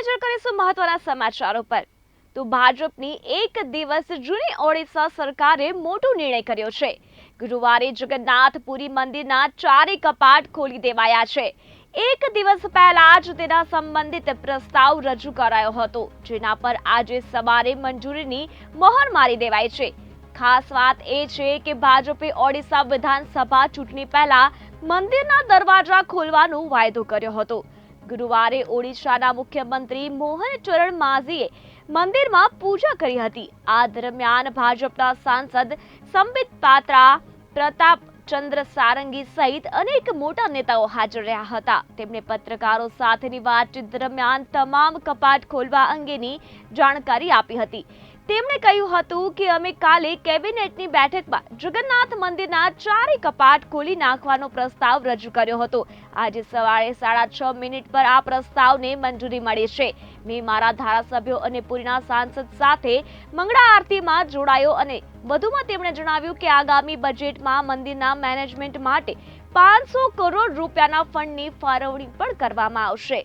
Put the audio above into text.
નજર કરીશું મહત્વના સમાચારો પર. તો ભાજપની એક દિવસ જૂની ઓડિશા સરકારે મોટો નિર્ણય કર્યો છે. ગુરુવારે જગન્નાથપુરી મંદિરના ચારે કપાટ ખોલી દેવાયા છે. એક દિવસ પહેલા જ તેના સંબંધિત પ્રસ્તાવ રજૂ કરાયો હતો, જેના પર આજે સવારે મંજૂરીની મહોર મારી દેવાઈ છે. ખાસ વાત એ છે કે ભાજપે ઓડિશા વિધાનસભા ચૂંટણી પહેલા મંદિરના દરવાજા ખોલવાનો વાયદો કર્યો હતો. ગુરુવારે ઓડિશાના મુખ્યમંત્રી મોહન ચરણ માઝીએ મંદિરમાં પૂજા કરી હતી. આ દરમિયાન ભાજપના સાંસદ સંબિત પાત્રા, પ્રતાપ ચંદ્ર સારંગી સહિત અનેક મોટા નેતાઓ હાજર રહ્યા હતા. તેમણે પત્રકારો સાથેની વાતચીત દરમિયાન તમામ કપાટ ખોલવા અંગેની જાણકારી આપી હતી. તેમણે કહ્યું હતું કે અમે કાલે કેબિનેટની બેઠકમાં જગન્નાથ મંદિરના ચારે કપાટ ખોલી નાખવાનો પ્રસ્તાવ રજૂ કર્યો હતો. આજે સવારે સાડા છ મિનિટ પર આ પ્રસ્તાવને મંજૂરી મળી છે. મેં મારા ધારાસભ્યો અને પુરીના સાંસદ સાથે મંગળા આરતીમાં જોડાયો અને વધુમાં તેમણે જણાવ્યું કે આગામી બજેટમાં મંદિરના મેનેજમેન્ટ માટે પાંચસો કરોડ રૂપિયાના ફંડની ફાળવણી પણ કરવામાં આવશે.